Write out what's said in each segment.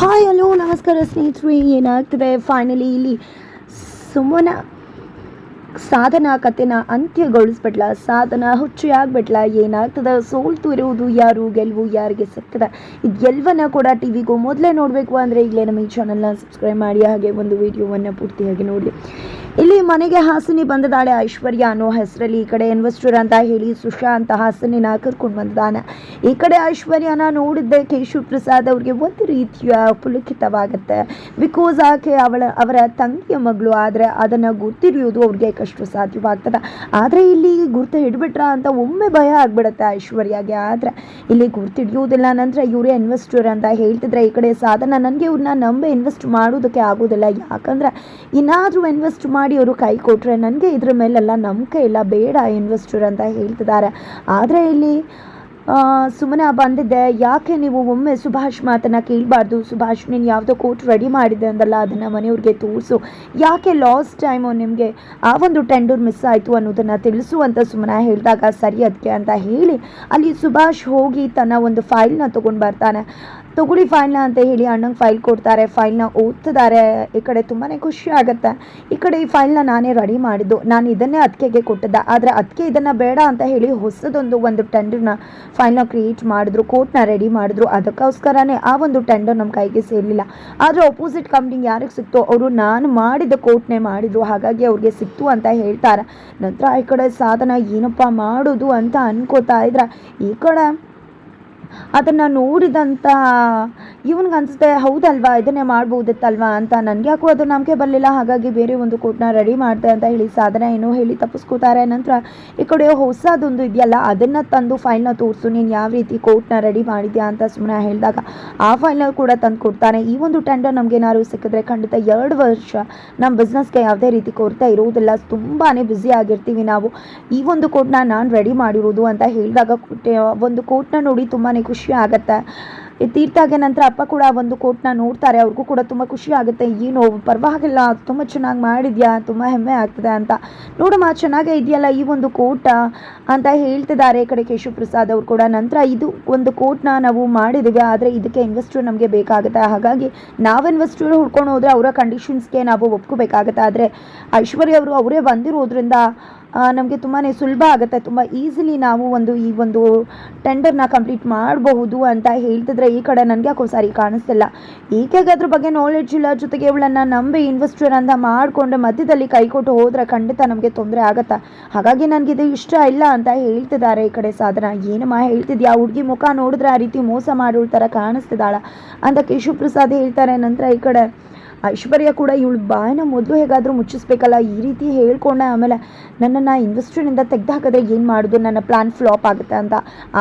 Hi hello ನಮಸ್ಕಾರ ಸ್ನೇಹಿತರೆ, ಏನಾಗ್ತದೆ? ಫೈನಲಿ ಇಲ್ಲಿ ಸುಮ್ಮನ ಸಾಧನ ಕತೆನ ಅಂತ್ಯಗೊಳಿಸ್ಬಿಟ್ಲ, ಸಾಧನ ಹುಚ್ಚು ಆಗ್ಬಿಟ್ಲ ಏನಾಗ್ತದೆ? ಸೋಲ್ತು ಇರುವುದು ಯಾರು, ಗೆಲುವು ಯಾರಿಗೆ ಸಿಗ್ತದೆ ಇದೆಲ್ಲವನ್ನ ಕೂಡ ಟಿವಿಗೂ ಮೊದಲೇ ನೋಡಬೇಕು ಅಂದರೆ ಈಗಲೇ ನಮ್ಮ ಈ ಚಾನಲ್ನ ಸಬ್ಸ್ಕ್ರೈಬ್ ಮಾಡಿ, ಹಾಗೆ ಒಂದು ವಿಡಿಯೋವನ್ನು ಪೂರ್ತಿಯಾಗಿ ನೋಡಿ ಇಲ್ಲಿ ಮನೆಗೆ ಹಾಸಿನಿ ಬಂದದಾಳೆ ಐಶ್ವರ್ಯ. ಅನ್ನೋ ಹೆಸರಲ್ಲಿ ಈ ಕಡೆ ಇನ್ವೆಸ್ಟರ್ ಅಂತ ಹೇಳಿ ಸುಶಾಂತ್ ಹಾಸನಿನ ಕರ್ಕೊಂಡು ಬಂದಿದ್ದಾನೆ ಈ ಕಡೆ ಐಶ್ವರ್ಯನ ನೋಡಿದ್ದೆ ಕೇಶವ್ ಪ್ರಸಾದ್ ಅವ್ರಿಗೆ ಒಂದು ರೀತಿಯ ಪುಲುಕಿತವಾಗುತ್ತೆ. ಬಿಕಾಸ್ ಆಕೆ ಅವಳ, ಅವರ ತಂಗಿಯ ಮಗಳು, ಆದರೆ ಅದನ್ನು ಗೊತ್ತಿರಿಯೋದು ಅವ್ರಿಗೆ ಕಷ್ಟ ಸಾಧ್ಯವಾಗ್ತದೆ. ಆದರೆ ಇಲ್ಲಿ ಗುರ್ತು ಹಿಡ್ಬಿಟ್ರ ಅಂತ ಒಮ್ಮೆ ಭಯ ಆಗ್ಬಿಡುತ್ತೆ ಐಶ್ವರ್ಯಗೆ. ಆದರೆ ಇಲ್ಲಿ ಗುರ್ತಿಡಿಯೋದಿಲ್ಲ. ನಂತರ ಇವರೇ ಇನ್ವೆಸ್ಟರ್ ಅಂತ ಹೇಳ್ತಿದ್ರೆ ಈ ಕಡೆ ಸಾಧನ, ನನಗೆ ಇವ್ರನ್ನ ನಂಬೆ ಇನ್ವೆಸ್ಟ್ ಮಾಡೋದಕ್ಕೆ ಆಗೋದಿಲ್ಲ. ಯಾಕಂದರೆ ಇನ್ನಾದರೂ ಇನ್ವೆಸ್ಟ್ ಮಾಡಿ ಅವರು ಕೈ ಕೊಟ್ಟರೆ ನನಗೆ ಇದ್ರ ಮೇಲೆಲ್ಲ ನಂಬಿಕೆ ಇಲ್ಲ, ಬೇಡ ಇನ್ವೆಸ್ಟರ್ ಅಂತ ಹೇಳ್ತಿದ್ದಾರೆ. ಆದರೆ ಇಲ್ಲಿ ಸುಮ್ಮನೆ ಬಂದಿದ್ದೆ, ಯಾಕೆ ನೀವು ಒಮ್ಮೆ ಸುಭಾಷ್ ಮಾತನ್ನು ಕೇಳಬಾರ್ದು? ಸುಭಾಷ್, ನೀನು ಯಾವುದೋ ಕೋಟ್ ರೆಡಿ ಮಾಡಿದೆ ಅಂದಲ್ಲ, ಅದನ್ನು ಮನೆಯವ್ರಿಗೆ ತೋರಿಸು. ಯಾಕೆ ಲಾಸ್ಟ್ ಟೈಮು ನಿಮಗೆ? ಆ ಒಂದು ಟೆಂಡರ್ ಮಿಸ್ ಆಯಿತು ಅನ್ನೋದನ್ನು ತಿಳಿಸು ಅಂತ ಸುಮ್ಮನೆ ಹೇಳಿದಾಗ, ಸರಿ ಅದಕ್ಕೆ ಅಂತ ಹೇಳಿ, ಅಲ್ಲಿ ಸುಭಾಷ್ ಹೋಗಿ ತನ್ನ ಒಂದು ಫೈಲ್ನ ತೊಗೊಂಡು ಬರ್ತಾನೆ. ತಗೊಳ್ಳಿ ಫೈಲ್ನ ಅಂತ ಹೇಳಿ ಅಣ್ಣಂಗೆ ಫೈಲ್ ಕೊಡ್ತಾರೆ, ಫೈಲ್ನ ಓದ್ತಿದ್ದಾರೆ. ಈ ಕಡೆ ತುಂಬಾ ಖುಷಿ ಆಗುತ್ತೆ. ಈ ಕಡೆ ಈ ಫೈಲ್ನ ನಾನೇ ರೆಡಿ ಮಾಡಿದ್ದು. ನಾನು ಇದನ್ನೇ ಅದಕ್ಕೆ ಕೊಟ್ಟಿದ್ದೆ. ಆದರೆ ಅದಕ್ಕೆ ಇದನ್ನು ಬೇಡ ಅಂತ ಹೇಳಿ ಹೊಸದೊಂದು ಒಂದು ಟೆಂಡರ್ನ ಫೈಲ್ನ ಕ್ರಿಯೇಟ್ ಮಾಡಿದ್ರು ಕೋರ್ಟ್ನ ರೆಡಿ ಮಾಡಿದ್ರು. ಅದಕ್ಕೋಸ್ಕರನೇ ಆ ಒಂದು ಟೆಂಡರ್ ನಮ್ಮ ಕೈಗೆ ಸೇರಲಿಲ್ಲ. ಆದರೆ ಅಪೋಸಿಟ್ ಕಂಪ್ನಿಗೆ ಯಾರಿಗೆ ಸಿಕ್ತೋ ಅವರು ನಾನು ಮಾಡಿದ ಕೋರ್ಟ್ನೇ ಮಾಡಿದ್ರು. ಹಾಗಾಗಿ ಅವ್ರಿಗೆ ಸಿಕ್ತು ಅಂತ ಹೇಳ್ತಾರೆ. ನಂತರ ಈ ಕಡೆ ಸಾಧನ ಏನಪ್ಪ ಮಾಡೋದು ಅಂತ ಅನ್ಕೋತಾ ಇದ್ರೆ. ಈ ಕಡೆ ಅದನ್ನು ನೋಡಿದಂಥ ಇವನಿಗೆ ಅನಿಸುತ್ತೆ, ಹೌದಲ್ವಾ, ಇದನ್ನೇ ಮಾಡ್ಬೋದಿತ್ತಲ್ವಾ ಅಂತ. ನನಗೆ ಯಾಕೋ ಅದು ನಂಬಿಕೆ ಬರಲಿಲ್ಲ, ಹಾಗಾಗಿ ಬೇರೆ ಒಂದು ಕೋಟ್ನ ರೆಡಿ ಮಾಡಿದೆ ಅಂತ ಹೇಳಿ ಸಾಧನ ಏನೋ ಹೇಳಿ ತಪ್ಪಿಸ್ಕೋತಾರೆ. ನಂತರ, ಈ ಕಡೆ ಹೊಸದೊಂದು ಇದೆಯಲ್ಲ, ಅದನ್ನು ತಂದು ಫೈಲ್ನ ತೋರಿಸು. ನೀನು ಯಾವ ರೀತಿ ಕೋಟ್ನ ರೆಡಿ ಮಾಡಿದ್ಯಾ ಅಂತ ಸುಮ್ಮನೆ ಹೇಳಿದಾಗ, ಆ ಫೈಲ್ನ ಕೂಡ ತಂದು ಕೊಡ್ತಾನೆ. ಈ ಒಂದು ಟೆಂಡರ್ ನಮ್ಗೆ ಏನಾದ್ರು ಸಿಕ್ಕಿದ್ರೆ ಖಂಡಿತ ಎರಡು ವರ್ಷ ನಮ್ಮ ಬಿಸ್ನೆಸ್ಗೆ ಯಾವುದೇ ರೀತಿ ಕೊರತೆ ಇರುವುದಿಲ್ಲ ತುಂಬಾ ಬ್ಯುಸಿ ಆಗಿರ್ತೀವಿ ನಾವು. ಈ ಒಂದು ಕೋಟ್ನ ನಾನು ರೆಡಿ ಮಾಡಿರೋದು ಅಂತ ಹೇಳಿದಾಗ ಒಂದು ಕೋಟ್ನ ನೋಡಿ ತುಂಬಾ ಖುಷಿ ಆಗುತ್ತೆ. ತೀರ್ಥಾಗೆ ನಂತರ ಅಪ್ಪ ಕೂಡ ಒಂದು ಕೋಟ್ನ ನೋಡ್ತಾರೆ. ಅವ್ರಿಗೂ ಕೂಡ ತುಂಬ ಖುಷಿ ಆಗುತ್ತೆ. ಏನು ಪರವಾಗಿಲ್ಲ. ತುಂಬ ಚೆನ್ನಾಗಿ ಮಾಡಿದ್ಯಾ? ತುಂಬ ಹೆಮ್ಮೆ ಆಗ್ತದೆ ಅಂತ. ನೋಡಮ್ಮ, ಚೆನ್ನಾಗೇ ಇದೆಯಲ್ಲ ಈ ಒಂದು ಕೋಟ ಅಂತ ಹೇಳ್ತಿದ್ದಾರೆ ಈ ಕಡೆ ಕೇಶವ್ ಪ್ರಸಾದ್ ಅವರು ಕೂಡ. ನಂತರ ಇದು ಒಂದು ಕೋಟ್ನ ನಾವು ಮಾಡಿದ್ದೀವಿ. ಆದರೆ ಇದಕ್ಕೆ ಇನ್ವೆಸ್ಟರ್ ನಮಗೆ ಬೇಕಾಗುತ್ತೆ. ಹಾಗಾಗಿ ನಾವು ಇನ್ವೆಸ್ಟರ್ ಹುಡ್ಕೊಂಡು ಹೋದರೆ ಅವರ ಕಂಡೀಷನ್ಸ್ಗೆ ನಾವು ಒಪ್ಕೋಬೇಕಾಗುತ್ತೆ. ಆದರೆ ಐಶ್ವರ್ಯ ಅವರು ಅವರೇ ಬಂದಿರೋದ್ರಿಂದ ನಮಗೆ ತುಂಬಾ ಸುಲಭ ಆಗುತ್ತೆ. ತುಂಬ ಈಸಿಲಿ ನಾವು ಒಂದು ಈ ಒಂದು ಟೆಂಡರ್ನ ಕಂಪ್ಲೀಟ್ ಮಾಡಬಹುದು ಅಂತ ಹೇಳ್ತಿದ್ರೆ ಈ ಕಡೆ ನನಗೆ ಯಾಕೋ ಸಾರಿ ಕಾಣಿಸ್ತಿಲ್ಲ. ಈಕೆಗೆ ಅದ್ರ ಬಗ್ಗೆ ನಾಲೆಡ್ಜ್ ಇಲ್ಲ, ಜೊತೆಗೆ ಇವಳನ್ನು ನಂಬಿ ಇನ್ವೆಸ್ಟರ್ ಅಂತ ಮಾಡಿಕೊಂಡು ಮಧ್ಯದಲ್ಲಿ ಕೈ ಕೊಟ್ಟು ಹೋದರೆ ಖಂಡಿತ ನಮಗೆ ತೊಂದರೆ ಆಗುತ್ತೆ. ಹಾಗಾಗಿ ನನಗಿದು ಇಷ್ಟ ಇಲ್ಲ ಅಂತ ಹೇಳ್ತಿದ್ದಾರೆ ಈ ಕಡೆ ಸಾಧನ. ಏನಮ್ಮ ಹೇಳ್ತಿದ್ಯಾ? ಹುಡುಗಿ ಮುಖ ನೋಡಿದ್ರೆ ಆ ರೀತಿ ಮೋಸ ಮಾಡೋಳ ಥರ ಕಾಣಿಸ್ತಿದ್ದಾಳ ಅಂತ ಕೇಶವ್ ಪ್ರಸಾದ್ ಹೇಳ್ತಾರೆ. ನಂತರ ಈ ಕಡೆ ಐಶ್ವರ್ಯ ಕೂಡ ಇವಳು ಬಾಯನ ಮೊದಲು ಹೇಗಾದರೂ ಮುಚ್ಚಿಸ್ಬೇಕಲ್ಲ, ಈ ರೀತಿ ಹೇಳ್ಕೊಂಡೆ ಆಮೇಲೆ ನನ್ನನ್ನು ತೆಗೆದು ಹಾಕಿದ್ರೆ ಏನು ಮಾಡೋದು, ನನ್ನ ಪ್ಲ್ಯಾನ್ ಫ್ಲಾಪ್ ಆಗುತ್ತೆ ಅಂತ.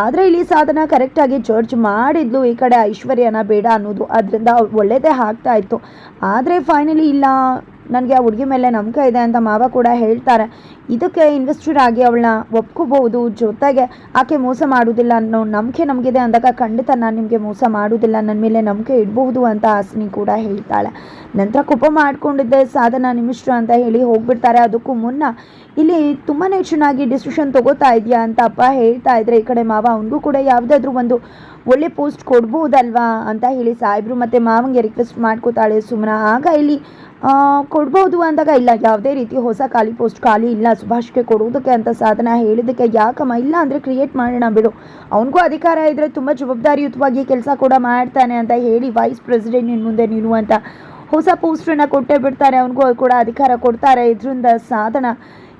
ಆದರೆ ಇಲ್ಲಿ ಸಾಧನ ಕರೆಕ್ಟಾಗಿ ಜಡ್ಜ್ ಮಾಡಿದ್ಲು ಈ ಕಡೆ ಐಶ್ವರ್ಯನ ಬೇಡ ಅನ್ನೋದು. ಅದರಿಂದ ಒಳ್ಳೆಯದೇ ಆಗ್ತಾ ಇತ್ತು. ಆದರೆ ಫೈನಲಿ ಇಲ್ಲ. ನನಗೆ ಆ ಹುಡುಗಿ ಮೇಲೆ ನಂಬಿಕೆ ಇದೆ ಅಂತ ಮಾವ ಕೂಡ ಹೇಳ್ತಾರೆ. ಇದಕ್ಕೆ ಇನ್ವೆಸ್ಟರ್ ಆಗಿ ಅವಳನ್ನ ಒಪ್ಕೋಬಹುದು. ಜೊತೆಗೆ ಆಕೆ ಮೋಸ ಮಾಡೋದಿಲ್ಲ ಅನ್ನೋ ನಂಬಿಕೆ ನಮಗಿದೆ ಅಂದಾಗ ಖಂಡಿತ ನಾನು ನಿಮಗೆ ಮೋಸ ಮಾಡೋದಿಲ್ಲ ನನ್ನ ಮೇಲೆ ನಂಬಿಕೆ ಇಡಬಹುದು ಅಂತ ಹಾಸಿನಿ ಕೂಡ ಹೇಳ್ತಾಳೆ. ನಂತರ ಕುಪ ಮಾಡ್ಕೊಂಡಿದ್ದೆ. ಸಾಧನ ನಿಮಿಷ್ಟ್ರ ಅಂತ ಹೇಳಿ ಹೋಗ್ಬಿಡ್ತಾರೆ. ಅದಕ್ಕೂ ಮುನ್ನ ಇಲ್ಲಿ ತುಂಬಾ ಚೆನ್ನಾಗಿ ಡಿಸಿಷನ್ ತಗೋತಾ ಇದೆಯಾ ಅಂತ ಅಪ್ಪ ಹೇಳ್ತಾ ಇದ್ರೆ ಈ ಕಡೆ ಮಾವ, ಅವನಿಗೂ ಕೂಡ ಯಾವುದಾದ್ರೂ ಒಂದು ಒಳ್ಳೆ ಪೋಸ್ಟ್ ಕೊಡ್ಬೋದಲ್ವಾ? ಅಂತ ಹೇಳಿ ಸಾಹೇಬ್ರು ಮತ್ತು ಮಾವಂಗೆ ರಿಕ್ವೆಸ್ಟ್ ಮಾಡ್ಕೋತಾಳೆ ಸುಮ್ಮನ ಆಗ ಇಲ್ಲಿ ಕೊಡ್ಬೋದು ಅಂದಾಗ ಇಲ್ಲ, ಯಾವುದೇ ರೀತಿ ಹೊಸ ಖಾಲಿ ಪೋಸ್ಟ್ ಖಾಲಿ ಇಲ್ಲ, ಸುಭಾಷ್ಗೆ ಕೊಡೋದಕ್ಕೆ ಅಂತ ಸಾಧನ ಹೇಳಿದ್ದಕ್ಕೆ ಯಾಕಮ್ಮ? ಇಲ್ಲ ಅಂದರೆ ಕ್ರಿಯೇಟ್ ಮಾಡೋಣ ಬಿಡು. ಅವನಿಗೂ ಅಧಿಕಾರ ಇದ್ದರೆ ತುಂಬ ಜವಾಬ್ದಾರಿಯುತವಾಗಿ ಕೆಲಸ ಕೂಡ ಮಾಡ್ತಾನೆ ಅಂತ ಹೇಳಿ ವೈಸ್ ಪ್ರೆಸಿಡೆಂಟ್ ನಿನ್ನ ಮುಂದೆ ನೀನು ಅಂತ ಹೊಸ ಪೋಸ್ಟನ್ನು ಕೊಟ್ಟೇ ಬಿಡ್ತಾರೆ. ಅವನಿಗೂ ಕೂಡ ಅಧಿಕಾರ ಕೊಡ್ತಾರೆ. ಇದರಿಂದ ಸಾಧನ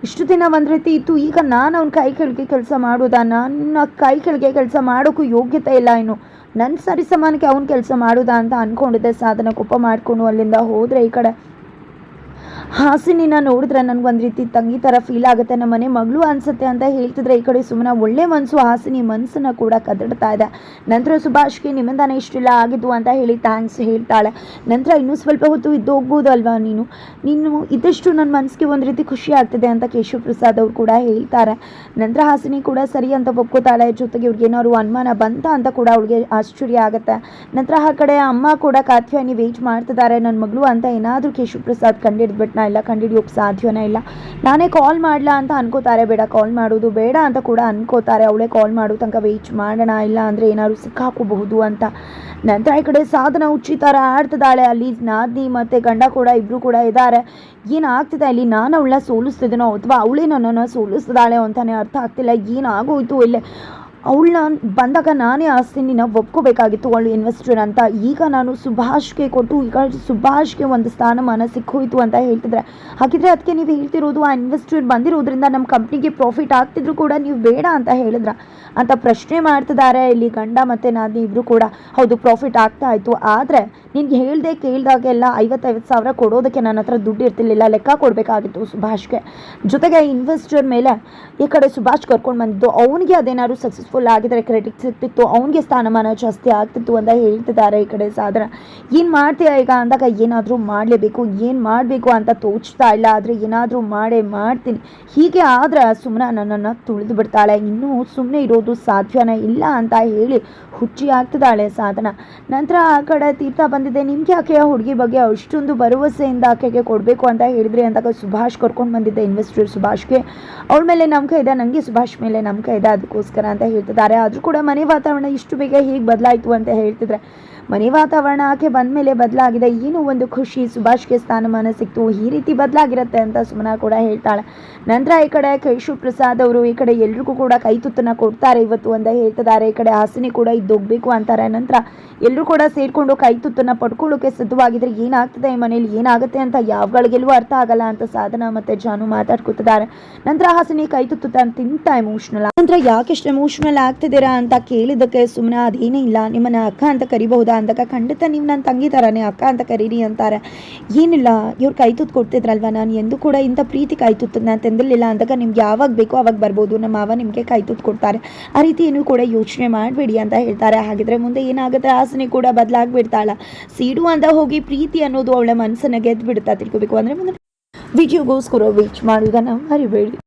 ಇಷ್ಟು ದಿನ ಒಂದು ರೀತಿ ಇತ್ತು. ಈಗ ನಾನು ಅವ್ನ ಕೈ ಕೆಳಗೆ ಕೆಲಸ ಮಾಡೋದಾ? ನನ್ನ ಕೈ ಕೆಳಗೆ ಕೆಲಸ ಮಾಡೋಕ್ಕೂ ಯೋಗ್ಯತೆ ಇಲ್ಲ ಇನ್ನು. ನನ್ನ ಸರಿ ಸಮಾನಕ್ಕೆ ಅವ್ನ ಕೆಲಸ ಮಾಡೋದಾ ಅಂತ ಅಂದ್ಕೊಂಡಿದ್ದೆ ಸಾಧನ ಕೋಪ ಮಾಡಿಕೊಂಡು ಅಲ್ಲಿಂದ ಹೋದರೆ ಈ ಕಡೆ ಹಾಸಿನಿನ ನೋಡಿದ್ರೆ ನನಗೊಂದು ರೀತಿ ತಂಗಿ ಥರ ಫೀಲ್ ಆಗುತ್ತೆ. ನಮ್ಮ ಮನೆ ಮಗಳು ಅನ್ಸುತ್ತೆ ಅಂತ ಹೇಳ್ತಿದ್ರೆ ಈ ಕಡೆ ಸುಮ್ಮನೆ ಒಳ್ಳೆ ಮನಸ್ಸು ಹಾಸಿನಿ ಮನಸ್ಸನ್ನು ಕೂಡ ಕದಡ್ತಾ ಇದೆ. ನಂತರ ಸುಭಾಷ್ಗೆ ನಿಮ್ಮಿಂದಾನೆ ಇಷ್ಟಿಲ್ಲ ಆಗಿದ್ದು ಅಂತ ಹೇಳಿ ಥ್ಯಾಂಕ್ಸ್ ಹೇಳ್ತಾಳೆ. ನಂತರ ಇನ್ನೂ ಸ್ವಲ್ಪ ಹೊತ್ತು ಇದ್ದು ಹೋಗ್ಬೋದು ಅಲ್ವಾ ನೀನು? ನೀನು ಇದ್ದಷ್ಟು ನನ್ನ ಮನಸ್ಸಿಗೆ ಒಂದು ರೀತಿ ಖುಷಿ ಆಗ್ತಿದೆ ಅಂತ ಕೇಶವ ಪ್ರಸಾದ್ ಅವರು ಕೂಡ ಹೇಳ್ತಾರೆ. ನಂತರ ಹಾಸಿನಿ ಕೂಡ ಸರಿ ಅಂತ ಒಪ್ಕೋತಾಳೆ. ಜೊತೆಗೆ ಇವ್ರಿಗೆ ಏನಾದ್ರು ಅನುಮಾನ ಬಂತ ಅಂತ ಕೂಡ ಅವಳಿಗೆ ಆಶ್ಚರ್ಯ ಆಗುತ್ತೆ. ನಂತರ ಆ ಕಡೆ ಅಮ್ಮ ಕೂಡ ಕಾತ್ಯಾನಿ ವೇಟ್ ಮಾಡ್ತಿದ್ದಾರೆ ನನ್ನ ಮಗಳು ಅಂತ ಏನಾದರೂ ಕೇಶವ ಪ್ರಸಾದ್ ಕಂಡಿಡ್ಬಿಟ್ನ ಇಲ್ಲ ಕಂಡುಹಿಡಿಯೋಕ್ಕೆ ಸಾಧ್ಯವೇ ಇಲ್ಲ. ನಾನೇ ಕಾಲ್ ಮಾಡಲಾ ಅಂತ ಅನ್ಕೋತಾರೆ, ಬೇಡ ಕಾಲ್ ಮಾಡೋದು ಬೇಡ ಅಂತ ಕೂಡ ಅನ್ಕೋತಾರೆ. ಅವಳೇ ಕಾಲ್ ಮಾಡೋ ತನಕ ವೇಚ್ ಮಾಡೋಣ ಇಲ್ಲ ಅಂದರೆ ಏನಾದ್ರು ಸಿಕ್ಕಾಕೋಬಹುದು ಅಂತ. ನಂತರ ಈ ಕಡೆ ಸಾಧನ ಹುಚ್ಚಿ ಥರ ಆಡ್ತಿದ್ದಾಳೆ. ಅಲ್ಲಿ ನಾದಿ ಮತ್ತು ಗಂಡ ಕೂಡ ಇಬ್ಬರು ಕೂಡ ಇದ್ದಾರೆ. ಏನಾಗ್ತಿದೆ ಅಲ್ಲಿ? ನಾನು ಅವಳನ್ನ ಸೋಲಿಸ್ತಿದ್ದೀನೋ ಅಥವಾ ಅವಳೇ ನನ್ನನ್ನು ಸೋಲಿಸ್ತಿದ್ದಾಳೆ ಅಂತಲೇ ಅರ್ಥ ಆಗ್ತಿಲ್ಲ. ಏನಾಗೋಯ್ತು ಇಲ್ಲೇ? ಅವಳನ್ನ ಬಂದಾಗ ನಾನೇ ಆಸ್ತಿನ ಒಪ್ಕೋಬೇಕಾಗಿತ್ತು ಅವಳು ಇನ್ವೆಸ್ಟರ್ ಅಂತ. ಈಗ ನಾನು ಸುಭಾಷ್ಗೆ ಕೊಟ್ಟು ಈಗ ಸುಭಾಷ್ಗೆ ಒಂದು ಸ್ಥಾನಮಾನ ಸಿಕ್ಕೋಯ್ತು ಅಂತ ಹೇಳ್ತಿದ್ರೆ. ಹಾಗಿದ್ರೆ ಅದಕ್ಕೆ ನೀವು ಹೇಳ್ತಿರೋದು ಆ ಇನ್ವೆಸ್ಟರ್ ಬಂದಿರೋದ್ರಿಂದ ನಮ್ಮ ಕಂಪ್ನಿಗೆ ಪ್ರಾಫಿಟ್ ಆಗ್ತಿದ್ರು ಕೂಡ ನೀವು ಬೇಡ ಅಂತ ಹೇಳಿದ್ರ. ಅಂತ ಪ್ರಶ್ನೆ ಮಾಡ್ತಿದ್ದಾರೆ ಇಲ್ಲಿ ಗಂಡ ಮತ್ತು ನಾನು ಇಬ್ಬರು ಕೂಡ. ಹೌದು ಪ್ರಾಫಿಟ್ ಆಗ್ತಾ ಇತ್ತು. ಆದರೆ ನಿನ್ಗೆ ಹೇಳ್ದೆ ಕೇಳಿದಾಗೆಲ್ಲ ಐವತ್ತೈವತ್ತು ಸಾವಿರ ಕೊಡೋದಕ್ಕೆ ನನ್ನ ಹತ್ರ ದುಡ್ಡು ಇರ್ತಿರ್ಲಿಲ್ಲ. ಲೆಕ್ಕ ಕೊಡಬೇಕಾಗಿತ್ತು ಸುಭಾಷ್ಗೆ. ಜೊತೆಗೆ ಇನ್ವೆಸ್ಟರ್ ಮೇಲೆ ಈ ಕಡೆ ಸುಭಾಷ್ ಕರ್ಕೊಂಡು ಬಂದಿದ್ದು, ಅವನಿಗೆ ಅದೇನಾದ್ರು ಸಕ್ಸಸ್ಫುಲ್ ಆಗಿದ್ರೆ ಕ್ರೆಡಿಟ್ ಸಿಗ್ತಿತ್ತು ಅವನಿಗೆ ಸ್ಥಾನಮಾನ ಜಾಸ್ತಿ ಆಗ್ತಿತ್ತು ಅಂತ ಹೇಳ್ತಿದ್ದಾರೆ ಈ ಕಡೆ ಸಾಧನ. ಏನು ಮಾಡ್ತೀಯ ಈಗ ಅಂದಾಗ ಏನಾದರೂ ಮಾಡಲೇಬೇಕು, ಏನು ಮಾಡಬೇಕು ಅಂತ ತೋಚ್ತಾ ಇಲ್ಲ, ಆದರೆ ಏನಾದರೂ ಮಾಡೇ ಮಾಡ್ತೀನಿ. ಹೀಗೆ ಆದರೆ ಸುಮ್ಮನೆ ನನ್ನನ್ನು ತುಳಿದು ಬಿಡ್ತಾಳೆ, ಇನ್ನೂ ಸುಮ್ಮನೆ ಇರೋದು ಸಾಧ್ಯನೇ ಇಲ್ಲ ಅಂತ ಹೇಳಿ ಹುಚ್ಚಿ ಆಗ್ತಿದ್ದಾಳೆ ಸಾಧನ. ನಂತರ ಆ ಕಡೆ ತೀರ್ಥ ಬಂದಿದೆ, ನಿಮ್ಗೆ ಆಕೆಯ ಹುಡುಗಿ ಬಗ್ಗೆ ಅಷ್ಟೊಂದು ಭರವಸೆಯಿಂದ ಆಕೆಗೆ ಕೊಡಬೇಕು ಅಂತ ಹೇಳಿದ್ರಿ ಅಂದಾಗ ಸುಭಾಷ್ ಕರ್ಕೊಂಡು ಬಂದಿದ್ದೆ ಇನ್ವೆಸ್ಟರ್ ಸುಭಾಷ್ಗೆ. ಅವಳ ಮೇಲೆ ನಂಬಿಕೆ ಇದೆ ನನಗೆ ಸುಭಾಷ್ ಮೇಲೆ ನಂಬಿಕೆ ಇದೆ, ಅದಕ್ಕೋಸ್ಕರ ಅಂತ ಹೇಳ್ತಿದ್ದಾರೆ ಆದರೂ ಕೂಡ ಮನೆ ವಾತಾವರಣ ಇಷ್ಟು ಬೇಗ ಹೇಗೆ ಬದಲಾಯಿತು ಅಂತ ಹೇಳ್ತಿದ್ರೆ, ಮನೆ ವಾತಾವರಣ ಆಕೆ ಬಂದ ಮೇಲೆ ಬದಲಾಗಿದೆ. ಏನೋ ಒಂದು ಖುಷಿ, ಸುಭಾಷ್ಗೆ ಸ್ಥಾನಮಾನ ಸಿಕ್ತು. ಈ ರೀತಿ ಬದಲಾಗಿರುತ್ತೆ ಅಂತ ಸುಮನಾ ಕೂಡ ಹೇಳ್ತಾಳೆ. ನಂತರ ಈ ಕಡೆ ಕೈಶು ಪ್ರಸಾದ್ ಅವರು, ಈ ಕಡೆ ಎಲ್ರಿಗೂ ಕೂಡ ಕೈ ತುತ್ತನ್ನ ಕೊಡ್ತಾರೆ ಇವತ್ತು ಅಂತ ಹೇಳ್ತಿದ್ದಾರೆ. ಈ ಕಡೆ ಹಾಸಿನಿ ಕೂಡ ಇದ್ದೋಗ್ಬೇಕು ಅಂತಾರೆ. ನಂತರ ಎಲ್ಲರೂ ಕೂಡ ಸೇರಿಕೊಂಡು ಕೈ ಪಡ್ಕೊಳ್ಳೋಕೆ ಸಿದ್ಧವಾಗಿದ್ರೆ ಏನಾಗ್ತದೆ? ಈ ಮನೇಲಿ ಏನಾಗುತ್ತೆ ಅಂತ ಯಾವಗಳಿಗೆಲ್ಲೂ ಅರ್ಥ ಆಗಲ್ಲ ಅಂತ ಸಾಧನ ಮತ್ತೆ ಜಾನು ಮಾತಾಡ್ಕೊತಿದ್ದಾರೆ. ನಂತರ ಹಾಸಿನಿ ಕೈ ತುತ್ತ ತಿಂತ ಎಮೋಷನಲ್ ನಂತರ ಯಾಕೆಷ್ಟು ಎಮೋಷನಲ್ ಆಗ್ತಿದ್ದೀರಾ ಅಂತ ಕೇಳಿದಕ್ಕೆ ಸುಮ್ಮನೆ ಅದೇನೇ ಇಲ್ಲ, ನಿಮ್ಮನ್ನ ಅಕ್ಕ ಅಂತ ಕರಿಬಹುದಾ ಅಂದಾಗ ಖಂಡಿತ ನೀವು ನನ್ನ ತಂಗಿ ಥರನೇ ಅಕ್ಕ ಅಂತ ಕರೀರಿ ಅಂತಾರೆ. ಏನಿಲ್ಲ, ಇವ್ರು ಕೈ ತುತ್ತು ಕೊಡ್ತಿದ್ರಲ್ವ? ನಾನು ಎಂದು ಕೂಡ ಇಂಥ ಪ್ರೀತಿ ಕೈ ತುತ್ತು ನಾನು ತಂದಿರಲಿಲ್ಲ ಅಂದಾಗ ನಿಮ್ಗೆ ಯಾವಾಗ ಬೇಕೋ ಅವಾಗ ಬರ್ಬೋದು. ನಮ್ಮ ಮಾವ ನಿಮಗೆ ಕೈ ತುತ್ತು ಕೊಡ್ತಾರೆ. ಆ ರೀತಿ ಏನು ಕೂಡ ಯೋಚನೆ ಮಾಡಬೇಡಿ ಅಂತ ಹೇಳ್ತಾರೆ. ಹಾಗಿದ್ರೆ ಮುಂದೆ ಏನಾಗುತ್ತೆ? ಆಸನೆ ಕೂಡ ಬದಲಾಗ್ಬಿಡ್ತಾಳ. ಸೀಡು ಅಂತ ಹೋಗಿ ಪ್ರೀತಿ ಅನ್ನೋದು ಅವಳ ಮನಸ್ಸನ್ನ ಗೆದ್ದು ಬಿಡುತ್ತಾ ತಿಳ್ಕೊಬೇಕು. ಅಂದರೆ ಮುಂದೆ ವಿಡಿಯೋಗೋಸ್ಕರ ವೇಚ್ ಮಾಡೋದನ್ನು ಮರಿಬೇಡಿ.